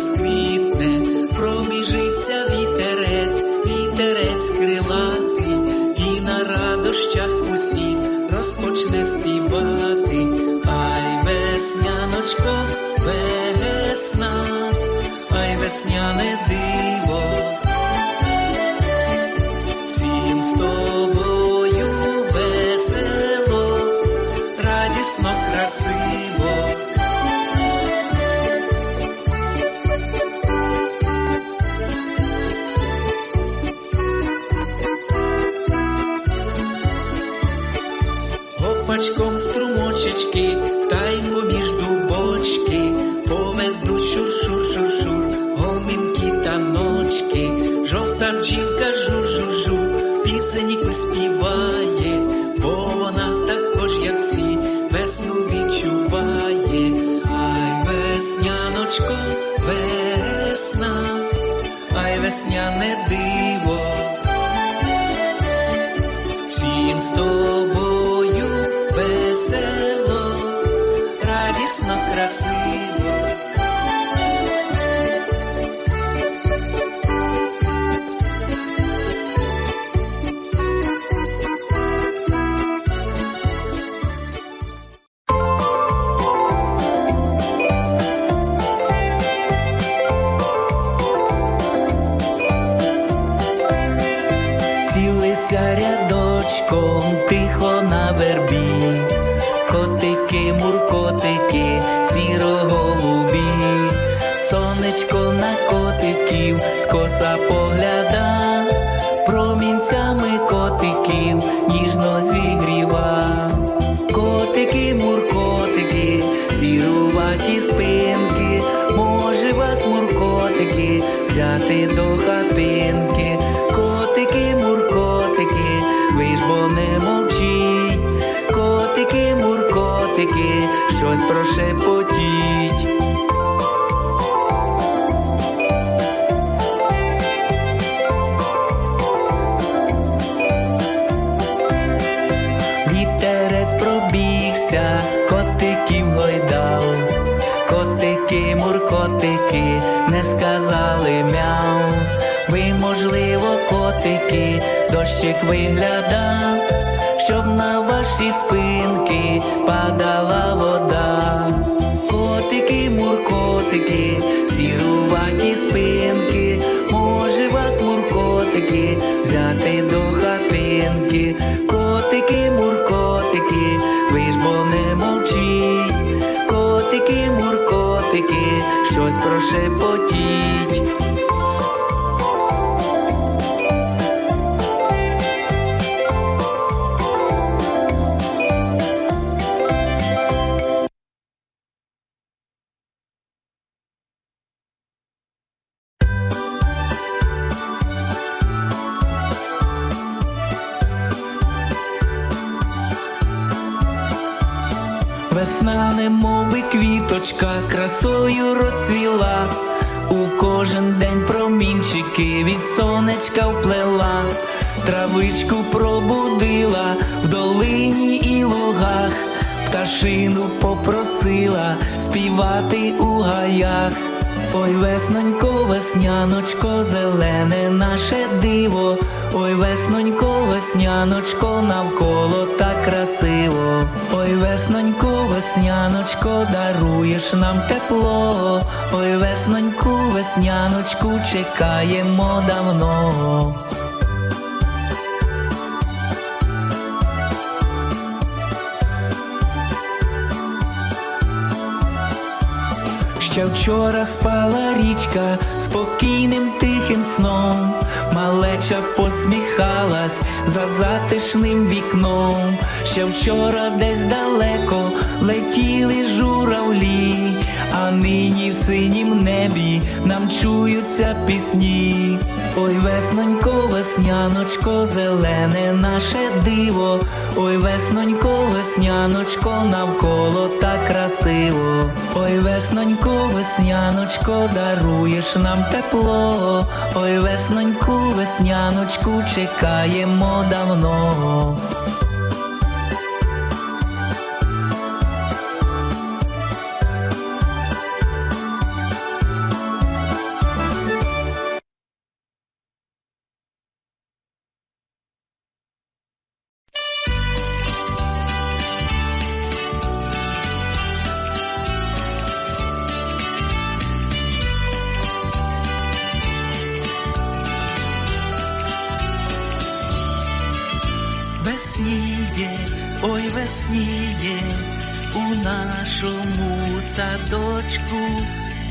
розквітне, пробіжиться вітерець, вітерець крилатий, і на радощах усі розпочне співати. Ай, весняночко, весна, ай, весняне диво Гопачком струмочечки, та й взяти до хатинки. Котики, муркотики, ви ж бо не мовчіть. Котики, муркотики, щось прошепотіть. Дощик виглядав, щоб на ваші спинки падала вода. Котики, муркотики, сіруваті спинки, може вас, муркотики, взяти до хатинки. Котики, муркотики, ви ж бо не мовчіть. Котики, муркотики, щось прошепотіть. Весна, немоби квіточка, красою розсвіла, у кожен день промінчики від сонечка вплела, травичку пробудила в долині і лугах, пташину попросила співати у гаях. Ой, веснонько, весняночко, зелене наше диво. Ой, веснонько, весняночко, навколо так красиво. Ой, веснонько, весняночко, даруєш нам тепло. Ой, весноньку, весняночку, чекаємо давно. Ще вчора спала річка спокійним тихим сном, малеча посміхалась за затишним вікном. Ще вчора десь далеко летіли журавлі, а нині в синім небі нам чуються пісні. Ой, веснонько, весняночко, зелене наше диво. Ой, веснонько, весняночко, навколо так красиво. Ой, веснонько, весняночко, даруєш нам тепло. Ой, весноньку, весняночку, чекаємо давно.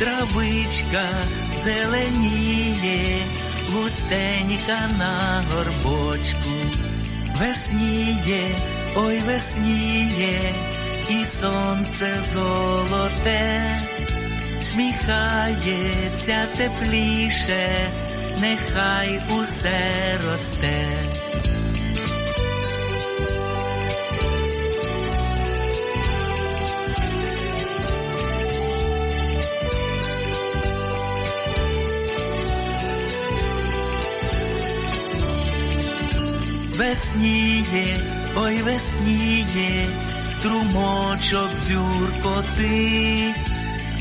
Травичка зеленіє, густенька на горбочку. Весніє, ой, весніє, і сонце золоте, сміхається тепліше, нехай усе росте. Весніє, ой, весніє, струмочок дзюркоти,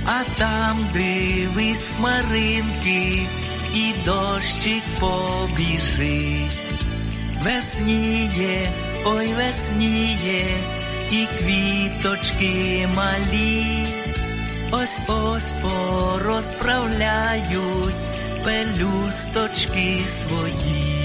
а там дивись хмаринки, і дощик побіжить. Весніє, ой, весніє, і квіточки малі, ось ось порозправляють пелюсточки свої.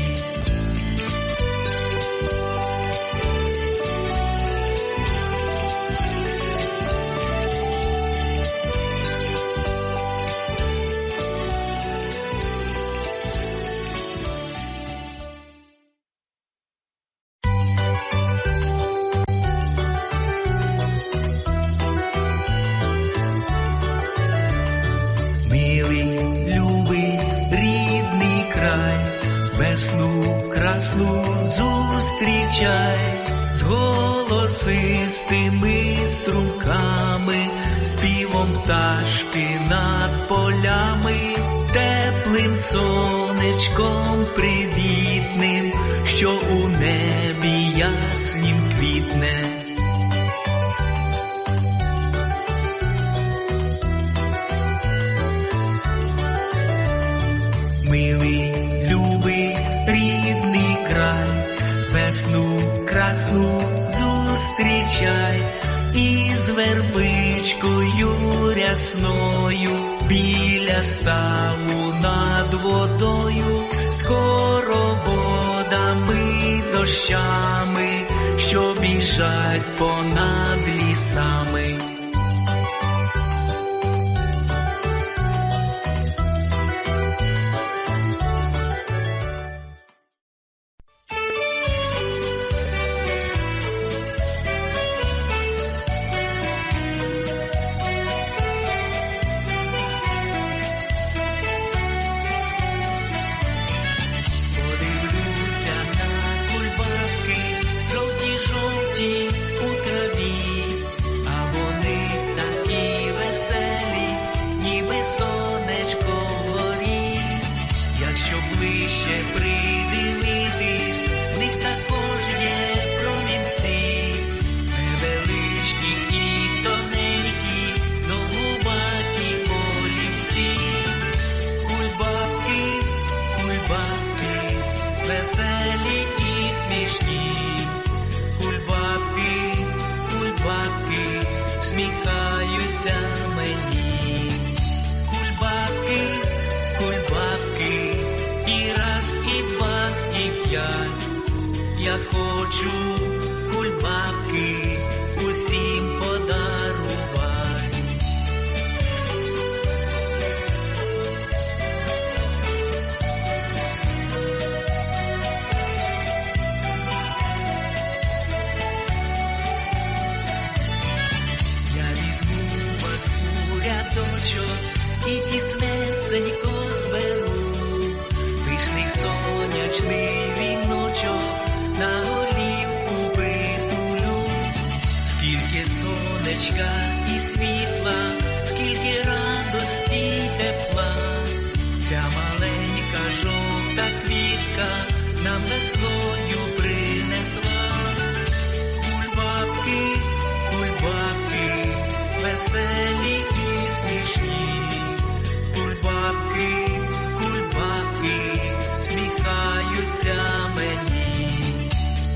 Весну зустрічай, з голосистими струмками, співом пташки над полями, теплим сонечком привітним, що у небі яснім квітне. Милий, весну красну зустрічай, із вербичкою рясною біля ставу над водою, з корободами, дощами, що біжать понад лісами. Мені. Кульбабки, кульбабки, і раз, і два, і п'ять. Я хочу кульбабки усім подарувати. Сонечка і світла, скільки радості й тепла. Ця маленька жовта квітка нам весною принесла. Кульбабки, кульбабки, веселі і смішні. Кульбабки, кульбабки, сміхаються мені.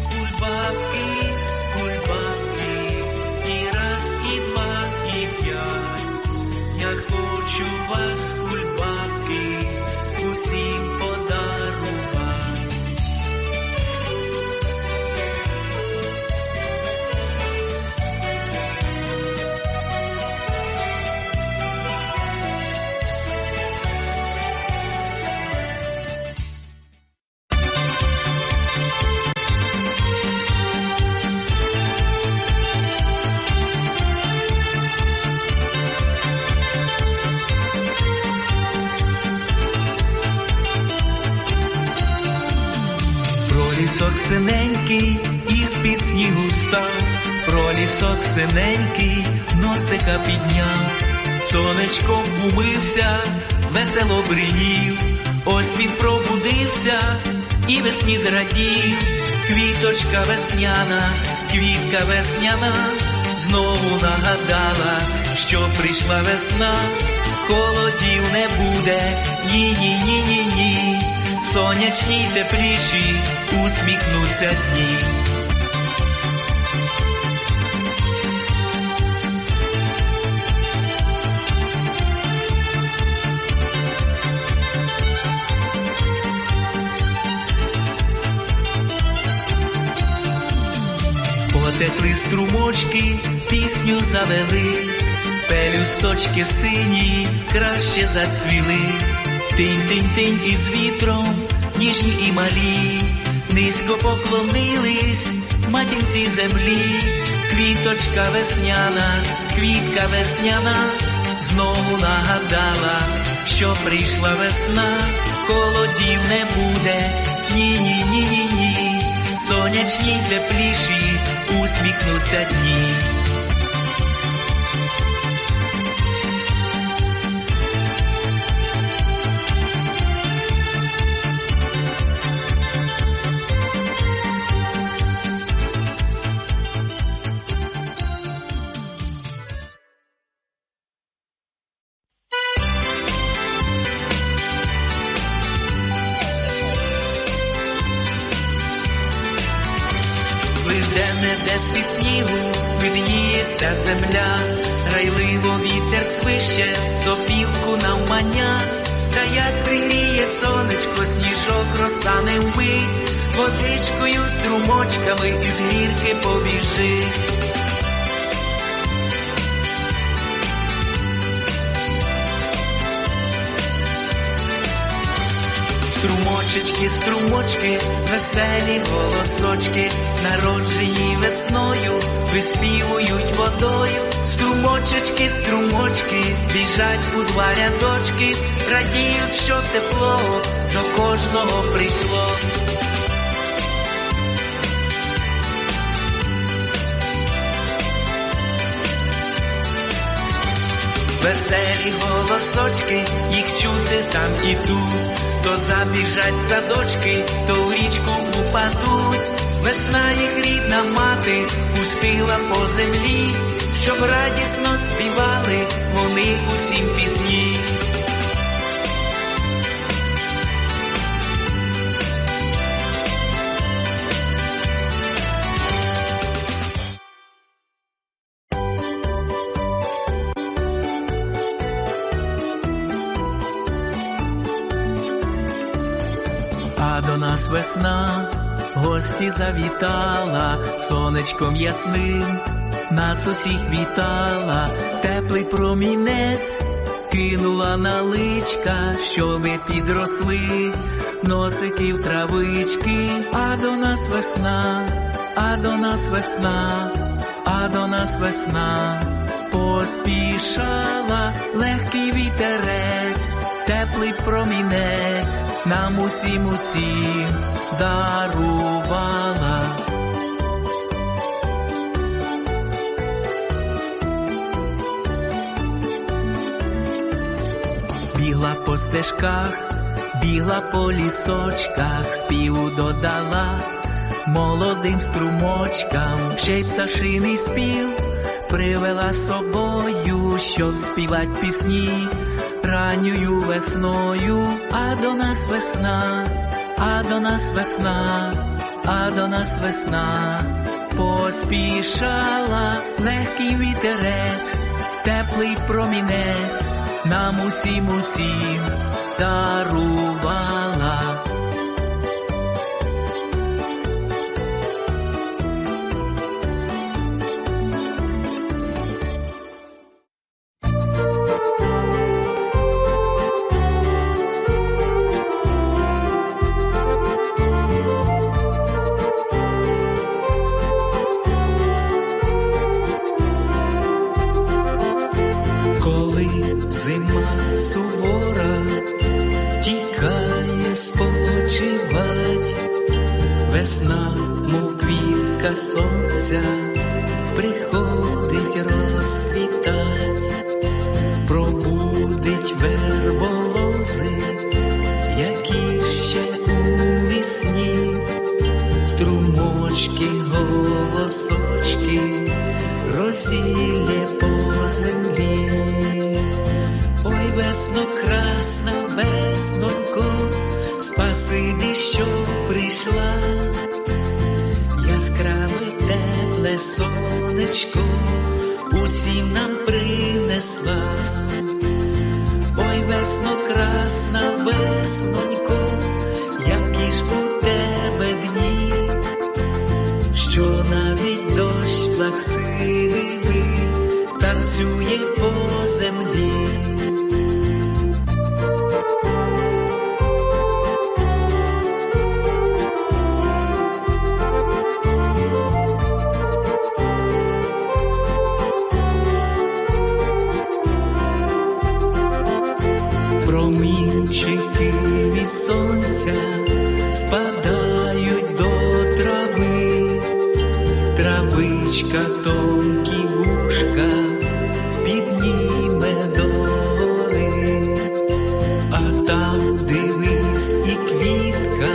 Кульбабки, хочу вас, пролісок синенький носика підняв, сонечком умився, весело бринів, ось він пробудився і весні зрадів, квіточка весняна, квітка весняна, знову нагадала, що прийшла весна, холодів не буде, ні, ні, ні, ні, ні сонячні тепліші усміхнуться дні. Потекли струмочки, пісню завели, пелюсточки сині краще зацвіли. Тинь-тинь-тинь із вітром, ніжні і малі, низько поклонились матінці землі, квіточка весняна, квітка весняна, знову нагадала, що прийшла весна, холодів не буде, ні, ні, ні, ні, ні, сонячні тепліші, usmíchnout se dní. Видніється земля, райливо вітер свище, сопілку навмання, та як пригріє сонечко, сніжок розтане вмить, водичкою струмочками із гірки побіжить. Струмочечки, струмочки, веселі голосочки, народжені весною, виспівують водою. Струмочечки, струмочки, біжать у два рядочки, радіють, що тепло до кожного прийшло. Веселі голосочки, їх чути там і тут, то забіжать садочки, то в річку упадуть. Весна їх рідна мати пустила по землі, щоб радісно співали вони усім пісні. Весна, гості завітала, сонечком ясним, нас усіх вітала, теплий промінець, кинула на личка, щоби підросли, носиків травички, а до нас весна, а до нас весна, а до нас весна. Поспішала легкий вітерець, теплий промінець нам усім усім дарувала. Бігла по стежках, бігла по лісочках, співу додала молодим струмочкам, ще й пташиний спів привела собою, щоб співать пісні ранньою весною, а до нас весна, а до нас весна, а до нас весна, поспішала легкий вітерець, теплий промінець, нам усім усім дарувала. Весна, мов квітка сонця, приходить розквітать, пробудить верболози, які ще у вісні, струмочки, голосочки, розілє по землі. Ой, весно, красна, веснонько, спасибі, що прийшла, яскраве тепле сонечко усім нам принесла. Ой, весно, красна, веснонько, які ж у тебе дні, що навіть дощ плаксивий танцює спадають до трави, травичка тонкі вушка підніме до гори, а там дивись і квітка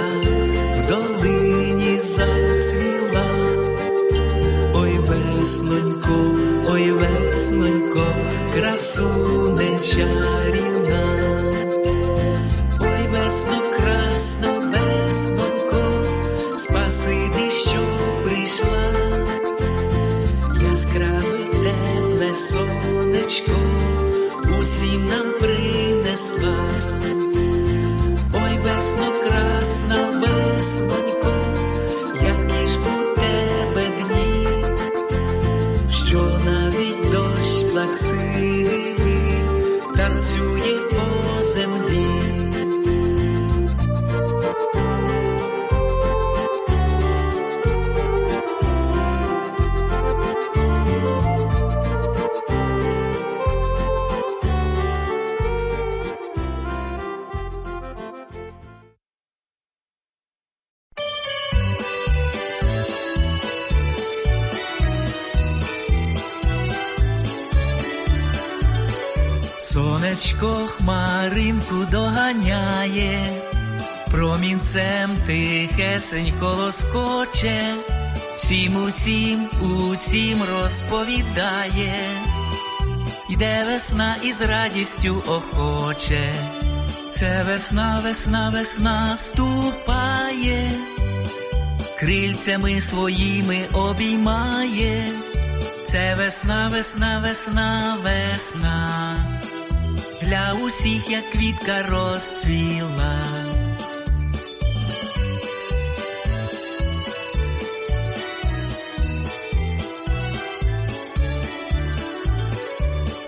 в долині зацвіла. Ой, веснонько, ой, веснонько, красуне чарівна. Ой, весно, принесла. Ой, весно, красна, веснонько, які ж у тебе дні, що навіть дощ плаксивий танцює тихесенько лоскоче, всім усім, усім розповідає, йде весна із радістю охоче, це весна, весна, весна ступає, крильцями своїми обіймає, це весна, весна, весна, весна. Для усіх, як квітка розцвіла.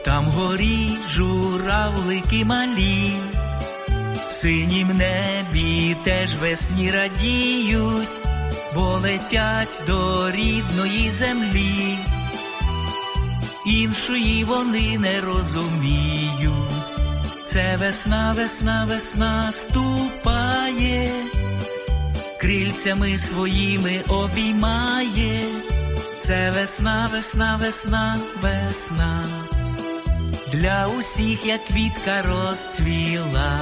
Там горі журавлики малі, синім небі теж весні радіють, бо летять до рідної землі, іншої вони не розуміють. Це весна, весна, весна ступає, крильцями своїми обіймає. Це весна, весна, весна, весна. Для усіх як квітка розцвіла.